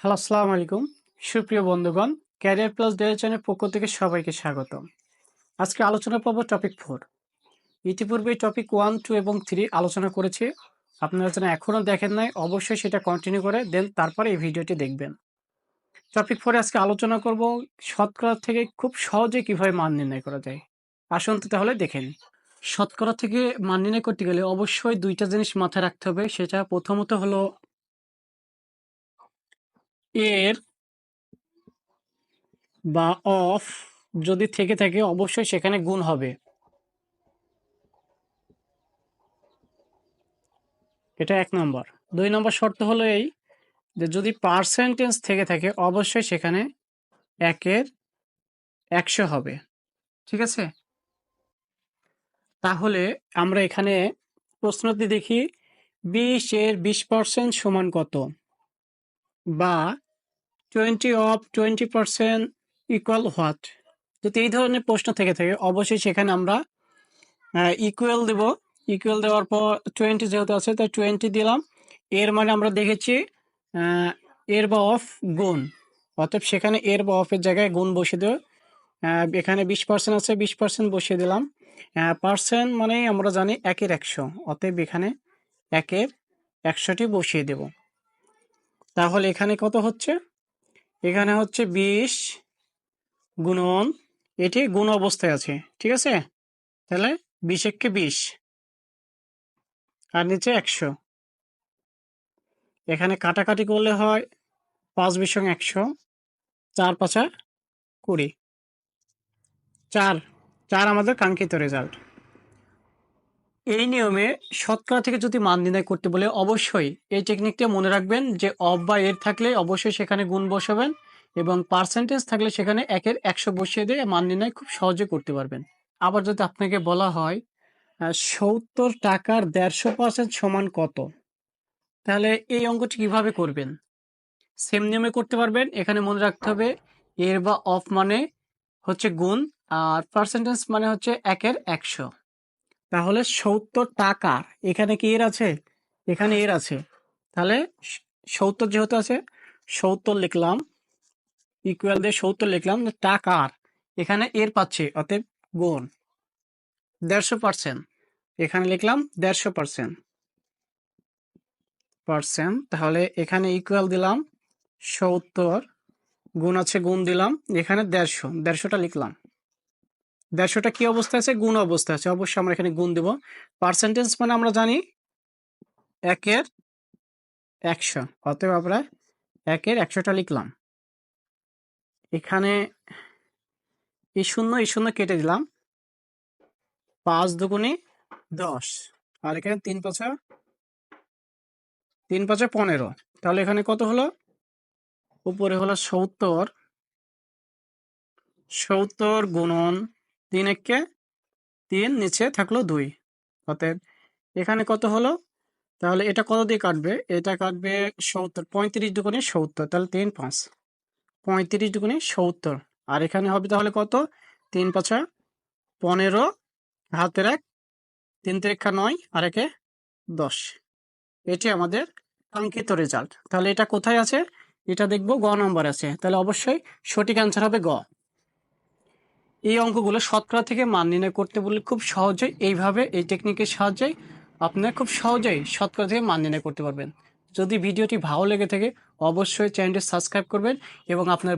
Hello, আসসালামু আলাইকুম। সুপ্রিয় বন্ধুগণ ক্যারিয়ার প্লাস ডেয়ারি চ্যানেল পক্ষ থেকে সবাইকে স্বাগত আজকে আলোচনা পাবো টপিক ফোর ইতিপূর্বে টপিক ওয়ান টু এবং থ্রি আলোচনা করেছি। আপনারা যেন এখনও দেখেন নাই, অবশ্যই সেটা কন্টিনিউ করে দেন তারপরে এই ভিডিওটি দেখবেন। টপিক ফোরে আজকে আলোচনা করব, শতকরা থেকে খুব সহজে কীভাবে মান নির্ণয় করা যায়। আসুন তাহলে দেখেন শতকরা থেকে মান নির্ণয় করতে গেলে অবশ্যই দুইটা জিনিস মাথায় রাখতে হবে। সেটা প্রথমত হলো এর বা অফ যদি থেকে থাকে, অবশ্যই সেখানে গুণ হবে। এটা এক নম্বর। দুই নম্বর শর্ত হলো এই যে, যদি পার্সেন্টেজ থেকে থাকে, অবশ্যই সেখানে একের একশো হবে। ঠিক আছে? তাহলে আমরা এখানে প্রশ্নটি দেখি, বিশ এর বিশ পার্সেন্ট সমান কত? বা twenty of twenty percent equal what যদি এই ধরনের প্রশ্ন থেকে থাকে, অবশ্যই সেখানে আমরা ইকুয়াল দেব। ইকুয়াল দেওয়ার পর টোয়েন্টি যেহেতু আছে, তাই টোয়েন্টি দিলাম। এর মানে আমরা দেখেছি এর বা অফ গুণ। অতএব সেখানে এর বা অফের জায়গায় গুণ বসিয়ে দেব। এখানে বিশ পার্সেন্ট আছে, বিশ পার্সেন্ট বসিয়ে দিলাম। পার্সেন্ট মানে আমরা জানি একের একশো। অতএব এখানে একের একশোটি বসিয়ে দেব। তাহলে এখানে কত হচ্ছে? এখানে হচ্ছে বিশ গুণন, এটি গুণ অবস্থায় আছে, ঠিক আছে? তাহলে বিশ এককে বিশ, আর নিচে একশো। এখানে কাটাকাটি করলে হয় পাঁচ বিশং একশো, চার পাঁচা কুড়ি। চার চার আমাদের কাঙ্ক্ষিত রেজাল্ট এই নিয়মে শতকরা থেকে যদি মান নির্ণয় করতে বলে অবশ্যই এই টেকনিকটা মনে রাখবেন যে অফ বা এর থাকলে অবশ্যই সেখানে গুণ বসাবেন এবং পার্সেন্টেজ থাকলে সেখানে একের একশো বসিয়ে দিয়ে মান নির্ণয় খুব সহজে করতে পারবেন। আবার যদি আপনাকে বলা হয় সত্তর টাকার দেড়শো পার্সেন্ট সমান কত? তাহলে এই অঙ্কটি কীভাবে করবেন? সেম নিয়মে করতে পারবেন। এখানে মনে রাখতে হবে এর বা অফ মানে হচ্ছে গুণ আর পার্সেন্টেজ মানে হচ্ছে একের একশো। তাহলে সত্তর টাকা এখানে কি এর আছে? এখানে এর আছে। তাহলে সত্তর যেহেতু আছে, সত্তর লিখলাম ইকুয়াল দিয়ে সত্তর লিখলাম, টাকার, এখানে এর পাচ্ছে, অতএব গুণ দেড়শো পার্সেন্ট এখানে লিখলাম দেড়শো পার্সেন্ট পার্সেন্ট তাহলে এখানে ইকুয়াল দিলাম সত্তর, গুণ আছে, গুণ দিলাম, এখানে দেড়শো, দেড়শোটা লিখলাম। দেড়শোটা কি অবস্থা আছে? গুণ অবস্থা আছে। অবশ্যই আমরা এখানে গুণ দেব। পার্সেন্টেজ মানে আমরা জানি একের একশো। অতএব আমরা একের একশোটা লিখলাম। এখানে এই শূন্য এই শূন্য কেটে দিলাম। পাঁচ দুগুণে দশ। আর এখানে তিন পাঁচা তিন পাঁচা পনেরো। তাহলে এখানে কত হলো? উপরে হলো সত্তর। সত্তর গুণন তিন একে তিন নিচে থাকল দুই। অতএব এখানে কত হলো? তাহলে এটা কত দিয়ে কাটবে? এটা কাটবে সত্তর, পঁয়ত্রিশ দুগুণে সত্তর, তাহলে তিন পাঁচ। পঁয়ত্রিশ দুগুণে সত্তর। আর এখানে হবে তাহলে কত? তিন পাঁচা পনেরো, হাতের এক, তিন তিরিক্ষা নয়, আর একে দশ। এটি আমাদের কাঙ্ক্ষিত রেজাল্ট তাহলে এটা কোথায় আছে? এটা দেখব গ নম্বর আছে। তাহলে অবশ্যই সঠিক অ্যান্সার হবে গ। এই অঙ্কগুলো শতকরা থেকে মান নির্ণয় করতে বললে খুব সহজেই এইভাবে এই টেকনিকের সাহায্যে আপনারা খুব সহজেই শতকরা থেকে মান নির্ণয় করতে পারবেন। যদি ভিডিওটি ভালো লেগে থাকে, অবশ্যই চ্যানেলটি সাবস্ক্রাইব করবেন এবং আপনার